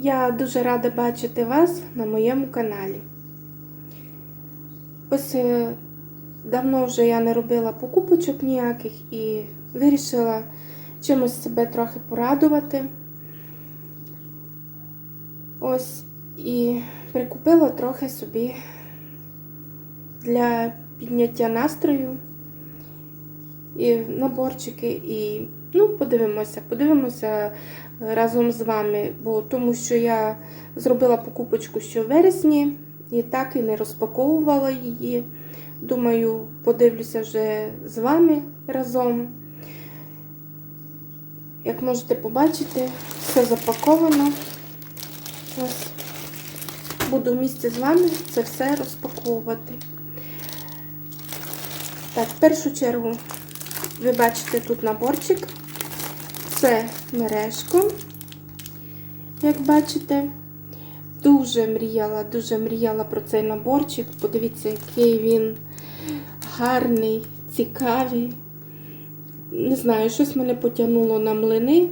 Я дуже рада бачити вас на моєму каналі. Ось е, давно вже я не робила покупочок ніяких і вирішила чимось себе трохи порадувати. Ось і прикупила трохи собі для підняття настрою і наборчики, і ну, подивимося, подивимося разом з вами, бо тому що я зробила покупочку ще в вересні і так і не розпаковувала її. Думаю, подивлюся вже з вами разом. Як можете побачити, все запаковано. Ось. Буду в місті з вами це все розпаковувати. Так, в першу чергу ви бачите тут наборчик. Це мережко, як бачите. Дуже мріяла, дуже мріяла про цей наборчик. Подивіться, який він гарний, цікавий. Не знаю, щось мене потягнуло на млини.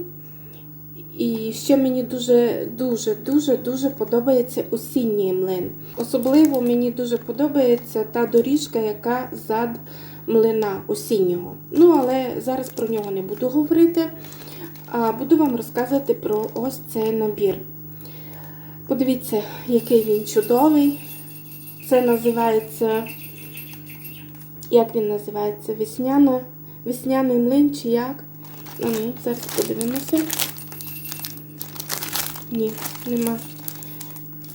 І ще мені дуже-дуже дуже дуже подобається осінній млин. Особливо мені дуже подобається та доріжка, яка зад млина осіннього. Ну, але зараз про нього не буду говорити, а буду вам розказувати про ось цей набір. Подивіться, який він чудовий. Це називається, як він називається? Весняна, Весняний млин чи як? А ну, зараз подивимося. Ні, нема.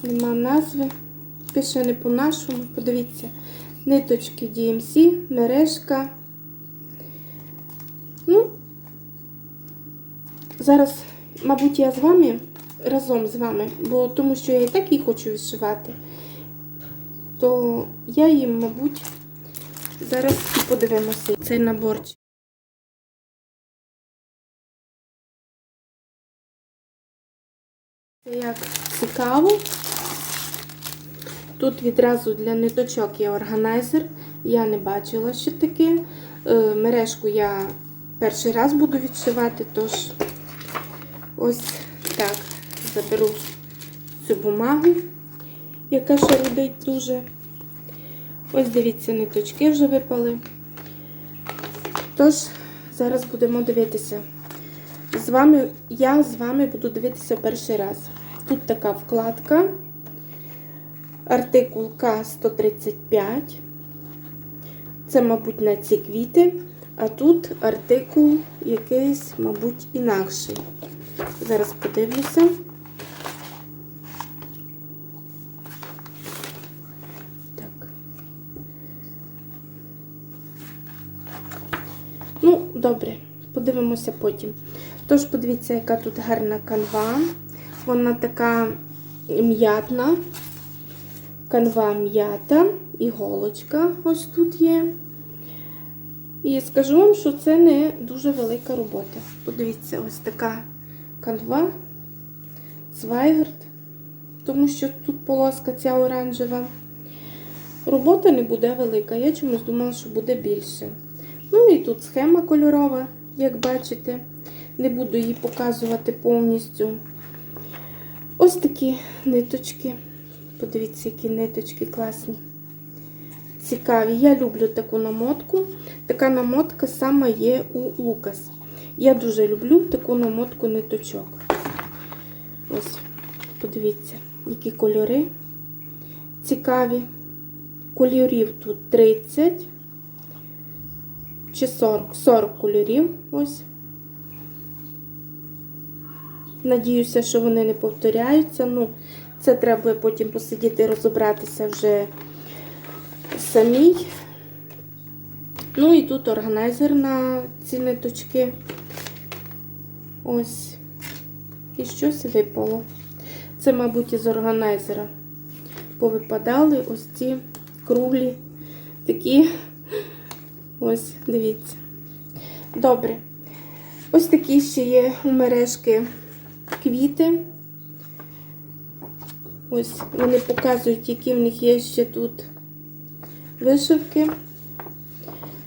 Нема назви. Пише не по-нашому. Подивіться. Ниточки DMC, мережка. Ну, зараз, мабуть, я з вами разом з вами, бо тому що я і так її хочу відшивати, то я їм, мабуть, зараз і подивимося цей наборчик. Як цікаво. Тут відразу для ниточок є органайзер. Я не бачила ще таке. Е, Мережку я перший раз буду відшивати, тож ось так заберу цю бумагу, яка шарудить дуже. Ось дивіться, ниточки вже випали. Тож, зараз будемо дивитися. З вами, я з вами буду дивитися перший раз. Тут така вкладка. Артикул К135. Це, мабуть, на ці квіти. А тут артикул якийсь, мабуть, інакший. Зараз подивлюся. Так. Ну, добре, подивимося потім. Тож, подивіться, яка тут гарна канва. Вона така м'ятна. Канва м'ята, іголочка ось тут є. І скажу вам, що це не дуже велика робота. Подивіться, ось така канва, цвайгард, тому що тут полоска ця оранжева. Робота не буде велика. Я чомусь думала, що буде більше. Ну і тут схема кольорова, як бачите. Не буду її показувати повністю. Ось такі ниточки. Подивіться, які ниточки класні. Цікаві. Я люблю таку намотку. Така намотка саме є у Лукас. Я дуже люблю таку намотку ниточок. Ось, подивіться, які кольори. Цікаві. Кольорів тут 30 чи 40, 40 кольорів. Ось. Надіюся, що вони не повторяються. Ну, це треба потім посидіти, розібратися вже самій. Ну і тут органайзер на ці ниточки. Ось. І щось випало. Це, мабуть, із органайзера. Повипадали ось ці круглі такі. Ось, дивіться. Добре. Ось такі ще є у мережки квіти. Ось вони показують, які в них є ще тут вишивки.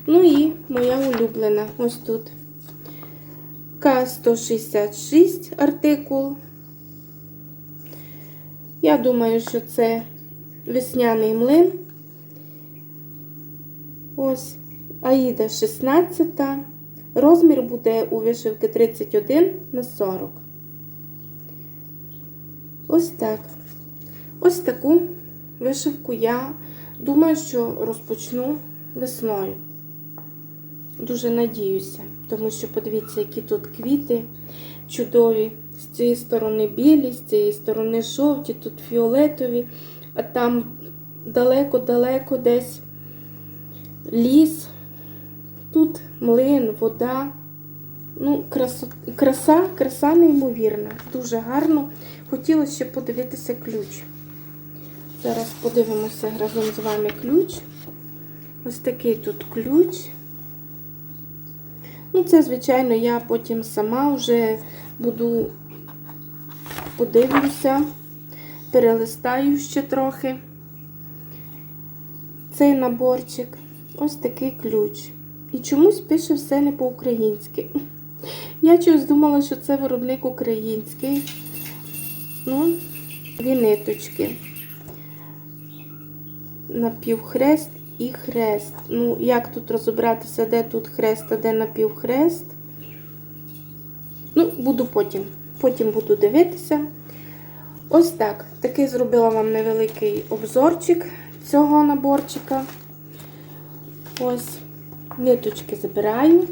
Ну і моя улюблена ось тут К166 артикул. Я думаю, що це весняний млин. Ось, Аїда 16. Розмір буде у вишивки 31 на 40. Ось так. Ось таку вишивку я думаю, що розпочну весною. Дуже надіюся, тому що подивіться, які тут квіти чудові. З цієї сторони білі, з цієї сторони жовті, тут фіолетові, а там далеко-далеко десь ліс. Тут млин, вода. Ну, краса, краса неймовірна. Дуже гарно. Хотілося ще подивитися ключ. Зараз подивимося разом з вами ключ. Ось такий тут ключ. Ну, це, звичайно, я потім сама вже буду подивлюся, перелистаю ще трохи цей наборчик. Ось такий ключ. І чомусь пише все не по-українськи. Я чогось думала, що це виробник український. Ну, дві ниточки. Напівхрест і хрест. Ну, як тут розібратися, де тут хрест, а де напівхрест? Ну, буду потім. Потім буду дивитися. Ось так. Такий зробила вам невеликий обзорчик цього наборчика. Ось, ниточки забираю.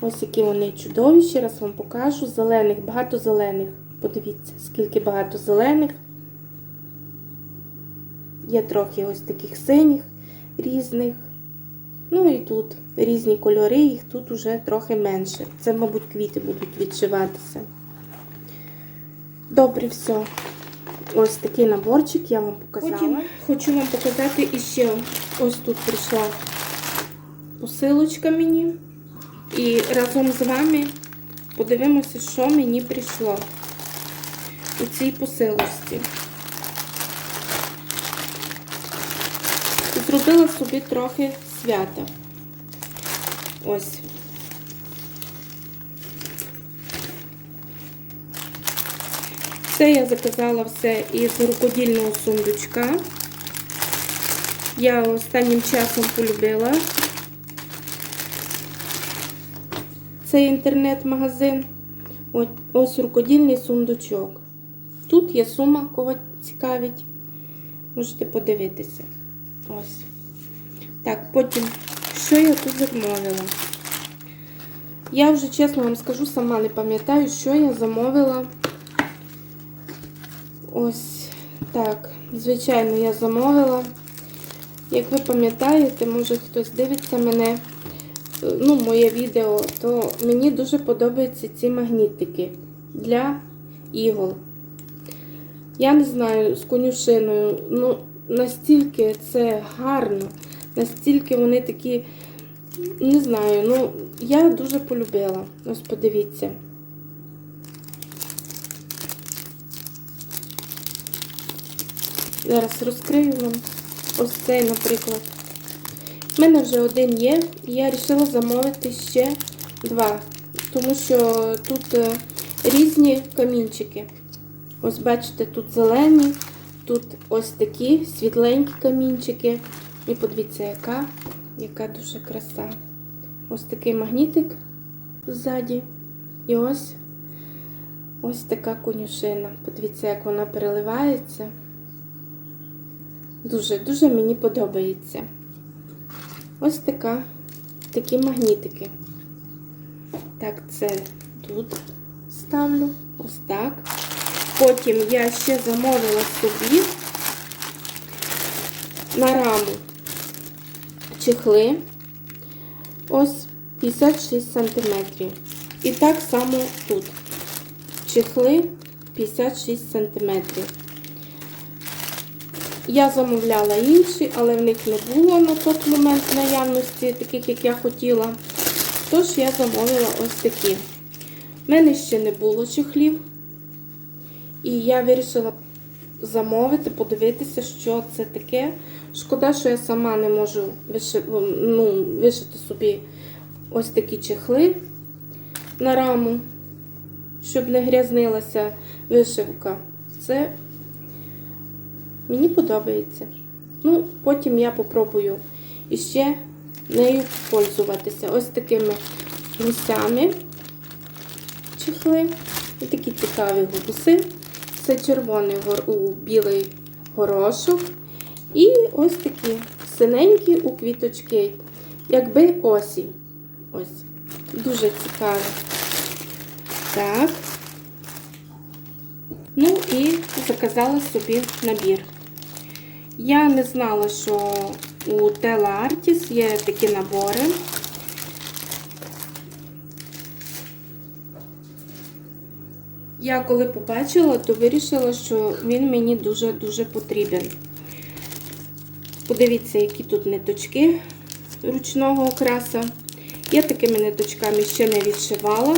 Ось які вони чудові. Ще раз вам покажу. Зелених, багато зелених. Подивіться, скільки багато зелених. Є трохи ось таких синіх різних. Ну і тут різні кольори, їх тут уже трохи менше. Це, мабуть, квіти будуть відшиватися. Добре, все. Ось такий наборчик я вам показала. Потім хочу вам показати іще. Ось тут прийшла посилочка мені. І разом з вами подивимося, що мені прийшло у цій посилочці. Зробила собі трохи свята. Ось. Це я заказала все із рукодільного сундучка. Я останнім часом полюбила цей інтернет-магазин. Ось рукодільний сундучок. Тут є сума, кого цікавить. Можете подивитися. Ось. Так, потім, що я тут замовила? Я вже чесно вам скажу, сама не пам'ятаю, що я замовила. Ось так. Звичайно, я замовила. Як ви пам'ятаєте, може хтось дивиться мене, ну, моє відео, то мені дуже подобаються ці магнітики для ігол. Я не знаю, з конюшиною, ну, настільки це гарно, настільки вони такі, не знаю, ну, я дуже полюбила. Ось подивіться. Зараз розкрию вам ось цей, наприклад. У мене вже один є, і я вирішила замовити ще два, тому що тут е, різні камінчики. Ось, бачите, тут зелені, тут ось такі світленькі камінчики. І подивіться, яка, яка дуже краса. Ось такий магнітик ззаді. І ось ось така конюшина. Подивіться, як вона переливається. Дуже-дуже мені подобається. Ось така, такі магнітики. Так, це тут ставлю. Ось так. Потім я ще замовила собі на раму чехли. Ось 56 см. І так само тут. Чехли 56 см. Я замовляла інші, але в них не було на той момент наявності, таких, як я хотіла. Тож я замовила ось такі. У мене ще не було чехлів. І я вирішила замовити, подивитися, що це таке. Шкода, що я сама не можу вишити, ну, вишити собі ось такі чехли. на раму, щоб не грязнилася вишивка. Це мені подобається. Ну, потім я попробую іще нею пользуватися. Ось такими гусями чехли. І такі цікаві гуси. Це червоний білий горошок. І ось такі синенькі у квіточки. Якби осінь. Ось. Дуже цікаво. Так. Ну і заказала собі набір. Я не знала, що у Tela Artis є такі набори. Я коли побачила, то вирішила, що він мені дуже-дуже потрібен. Подивіться, які тут ниточки ручного окраса. Я такими ниточками ще не відшивала,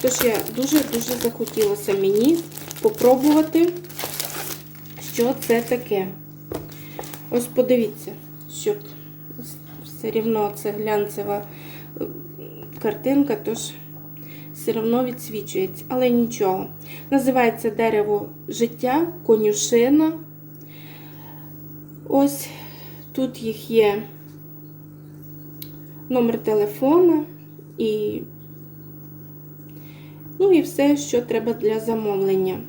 тож я дуже-дуже захотілося мені попробувати, що це таке. Ось подивіться, щоб все рівно це глянцева е, картинка, тож все одно відсвічується, але нічого. Називається дерево життя, конюшина. Ось тут їх є номер телефона і, ну і все, що треба для замовлення.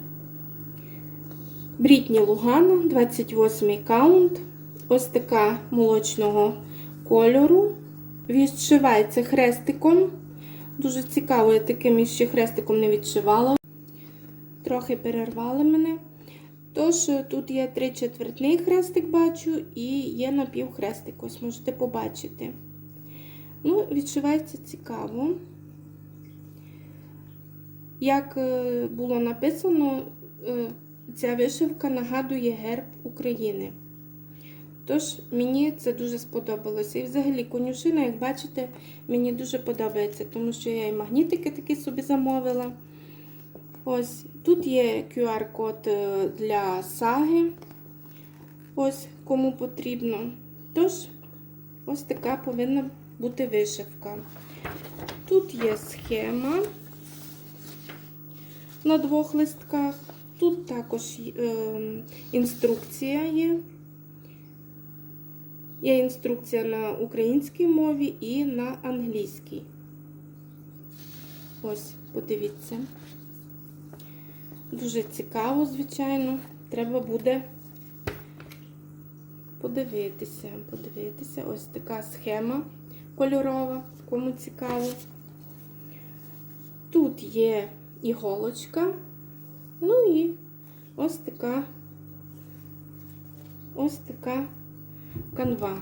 Брітні Лугана, 28 каунт. Ось така молочного кольору. Відшивається хрестиком. Дуже цікаво, я таким ще хрестиком не відшивала. Трохи перервали мене. Тож, тут є три четвертний хрестик, бачу, і є напівхрестик. Ось можете побачити. Ну, відшивається цікаво. Як е, було написано, е, ця вишивка нагадує герб України. Тож, мені це дуже сподобалося. І взагалі конюшина, як бачите, мені дуже подобається, тому що я і магнітики такі собі замовила. Ось, тут є QR-код е, для саги. Ось кому потрібно. Тож, ось така повинна бути вишивка. Тут є схема на двох листках. Тут також е, інструкція є. Є інструкція на українській мові і на англійській. Ось, подивіться. Дуже цікаво, звичайно. Треба буде подивитися. Подивитися. Ось така схема кольорова, кому цікаво. Тут є іголочка. Ну і ось така ось така канва.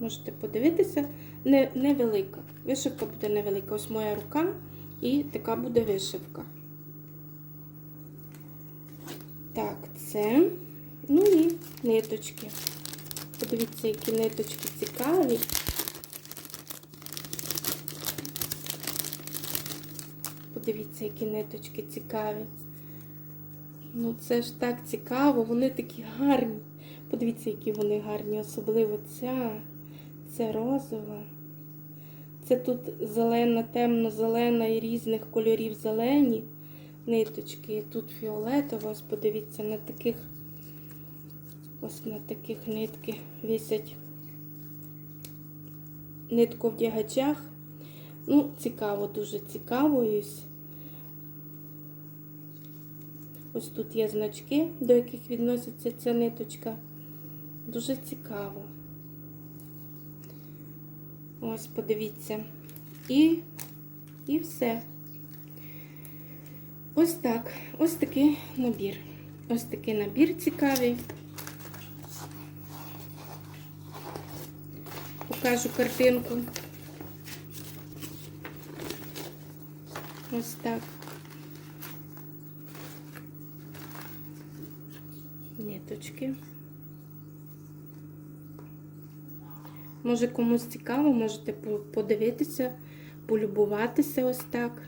Можете подивитися, не, невелика. Вишивка буде невелика. Ось моя рука і така буде вишивка. Так, це. Ну і ниточки. Подивіться, які ниточки цікаві. Подивіться, які ниточки цікаві. Ну, це ж так цікаво, вони такі гарні. Подивіться, які вони гарні, особливо ця, це розова. Це тут зелена, темно-зелена і різних кольорів зелені ниточки. Тут фіолетова, ось подивіться, на таких ось на таких нитки висять нитку в дягачах. Ну, цікаво, дуже цікаво. Ось, ось тут є значки, до яких відноситься ця ниточка. Дуже цікаво. Ось, подивіться. І, і все. Ось так. Ось такий набір. Ось такий набір цікавий. Покажу картинку. Ось так. Ниточки. Може комусь цікаво, можете подивитися, полюбуватися ось так.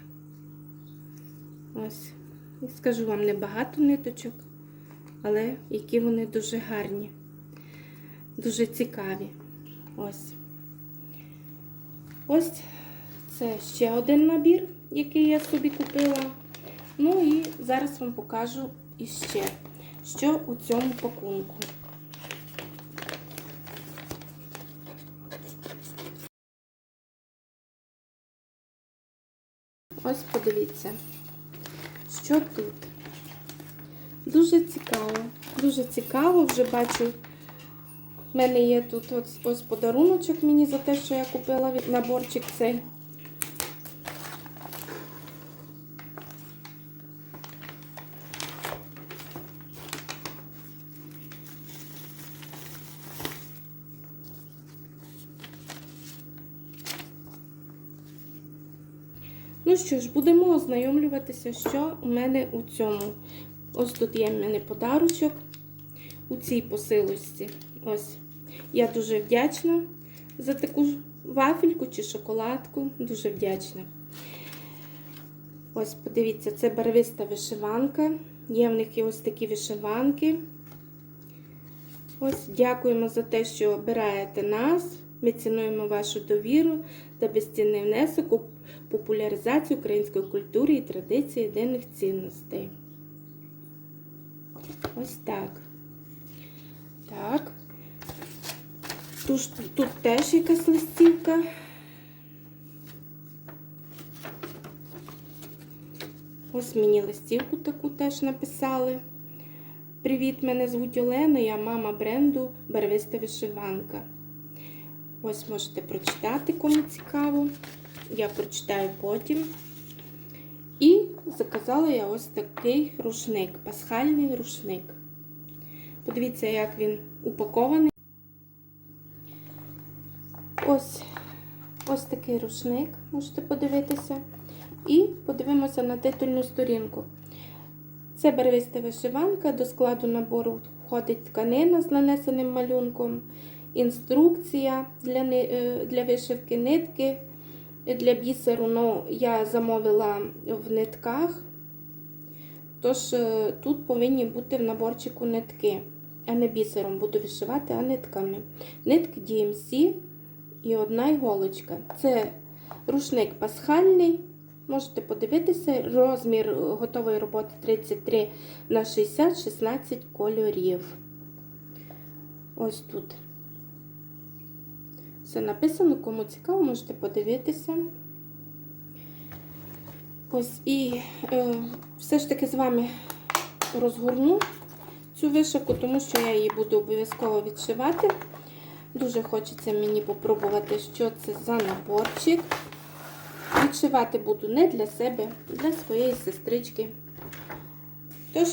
Ось. Скажу вам небагато ниточок, але які вони дуже гарні, дуже цікаві. Ось. Ось це ще один набір. який я собі купила. Ну і зараз вам покажу іще, що у цьому пакунку. Ось подивіться, що тут. Дуже цікаво. Дуже цікаво, вже бачу. В мене є тут ось подаруночок мені за те, що я купила наборчик цей. Ну що ж, будемо ознайомлюватися, що у мене у цьому. Ось тут є в мене подарочок у цій посилочці. Ось. Я дуже вдячна за таку вафельку чи шоколадку. Дуже вдячна. Ось, подивіться, це барвиста вишиванка. Є в них і ось такі вишиванки. Ось, дякуємо за те, що обираєте нас. Ми цінуємо вашу довіру та безцінний внесок у популяризацію української культури і традиції денних цінностей. Ось так. Так. Тут, тут теж якась листівка. Ось мені листівку таку теж написали. Привіт, мене звуть Олена, я мама бренду Барвиста вишиванка. Ось можете прочитати, кому цікаво. Я прочитаю потім. І заказала я ось такий рушник, пасхальний рушник. Подивіться, як він упакований. Ось ось такий рушник, можете подивитися. І подивимося на титульну сторінку. Це барвиста вишиванка, до складу набору входить тканина з нанесеним малюнком, інструкція для, е, для вишивки нитки. Для бісеру ну, я замовила в нитках. Тож е, тут повинні бути в наборчику нитки. А не бісером буду вишивати, а нитками. Нитки DMC і одна іголочка. Це рушник пасхальний. Можете подивитися, розмір готової роботи 33 на 60, 16 кольорів. Ось тут. Все написано, кому цікаво, можете подивитися. Ось і е, все ж таки з вами розгорну цю вишивку, тому що я її буду обов'язково відшивати. Дуже хочеться мені попробувати, що це за наборчик. Відшивати буду не для себе, для своєї сестрички. Тож,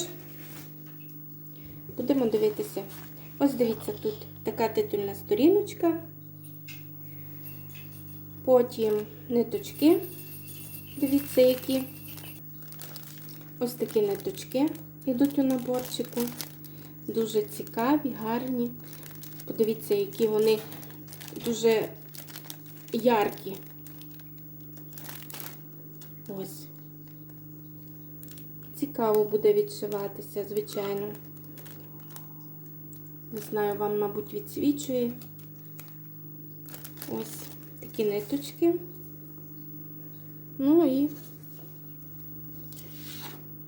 будемо дивитися. Ось дивіться, тут така титульна сторіночка. Потім ниточки. Дивіться, які. Ось такі ниточки йдуть у наборчику. Дуже цікаві, гарні. Подивіться, які вони дуже яркі. Ось. Цікаво буде відшиватися, звичайно. Не знаю, вам, мабуть, відсвічує. Такі ниточки. Ну і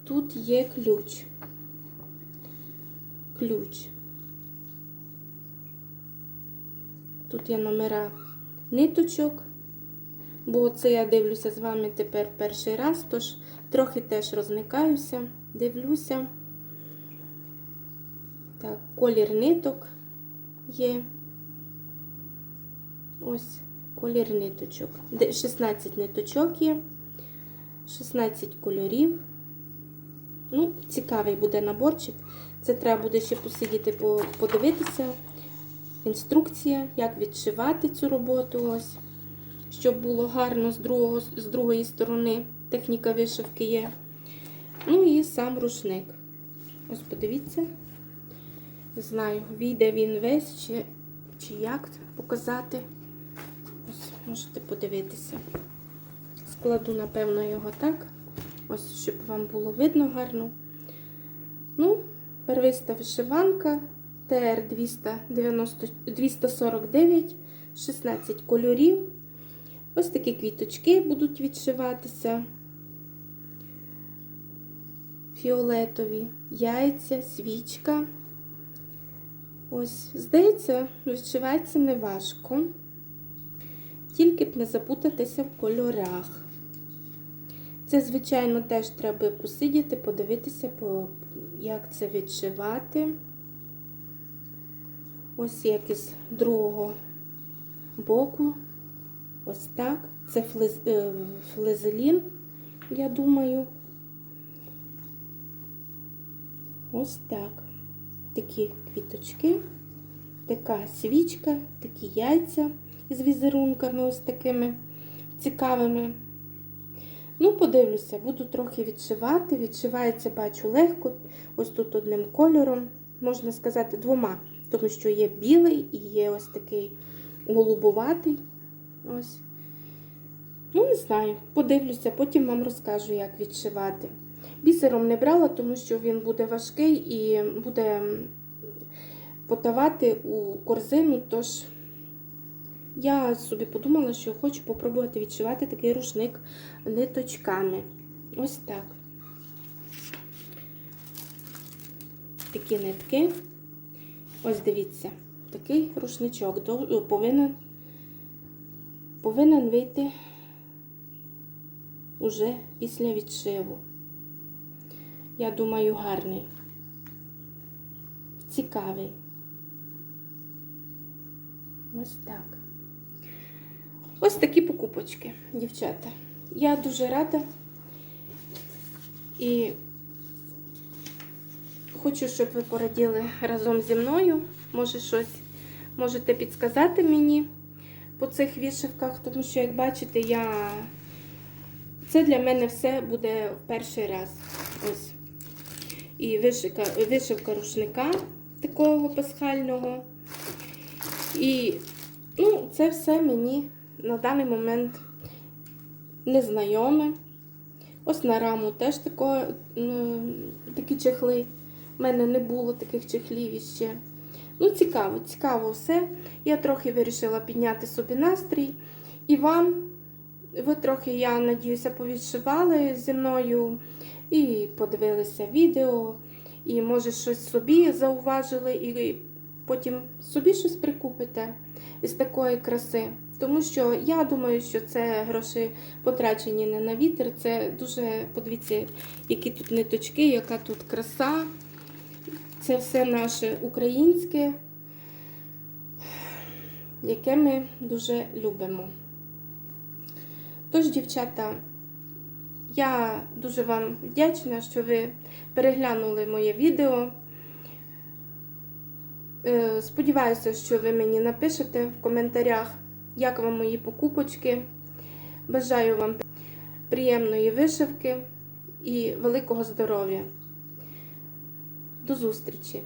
тут є ключ. Ключ. Тут є номера ниточок, бо це я дивлюся з вами тепер перший раз, тож трохи теж розникаюся, дивлюся. Так, колір ниток є. Ось колір ниточок. 16 ниточок є, 16 кольорів. Ну, цікавий буде наборчик. Це треба буде ще посидіти, подивитися. Інструкція, як відшивати цю роботу, ось, щоб було гарно з, другого, з другої сторони. Техніка вишивки є. Ну і сам рушник. Ось подивіться. Не знаю, війде він весь чи, чи як показати. Можете подивитися. Складу, напевно, його так. Ось, щоб вам було видно гарно. Ну, первиста вишиванка тр 249, 16 кольорів. Ось такі квіточки будуть відшиватися. фіолетові, яйця, свічка. Ось, здається, відшивається неважко. Тільки б не запутатися в кольорах. Це, звичайно, теж треба посидіти, подивитися, як це відшивати. Ось як із другого боку. Ось так. Це флез, флезелін, я думаю. Ось так. Такі квіточки, така свічка, такі яйця з візерунками ось такими цікавими. Ну, подивлюся, буду трохи відшивати. Відшивається, бачу, легко. Ось тут одним кольором, можна сказати, двома, тому що є білий і є ось такий голубоватий. Ось. Ну, не знаю, подивлюся, потім вам розкажу, як відшивати. Бісером не брала, тому що він буде важкий і буде подавати у корзину, тож я собі подумала, що хочу попробувати відшивати такий рушник ниточками. Ось так. Такі нитки. Ось дивіться, такий рушничок повинен, повинен вийти уже після відшиву. Я думаю, гарний. Цікавий. Ось так. Ось такі покупочки, дівчата. Я дуже рада і хочу, щоб ви пораділи разом зі мною. Може, щось можете підсказати мені по цих вішивках, тому що, як бачите, я це для мене все буде в перший раз. Ось. І вишивка, вишивка рушника такого пасхального. І ну, це все мені на даний момент незнайоме. Ось на раму теж тако, такі чехли. У мене не було таких чехлів іще. Ну, цікаво, цікаво все. Я трохи вирішила підняти собі настрій. І вам, ви трохи, я надіюся, повідшивали зі мною і подивилися відео, і, може, щось собі зауважили, і потім собі щось прикупите із такої краси. Тому що я думаю, що це гроші потрачені не на вітер. Це дуже, подивіться, які тут ниточки, яка тут краса. Це все наше українське, яке ми дуже любимо. Тож, дівчата, я дуже вам вдячна, що ви переглянули моє відео. Е, Сподіваюся, що ви мені напишете в коментарях, як вам мої покупочки. Бажаю вам приємної вишивки і великого здоров'я. До зустрічі!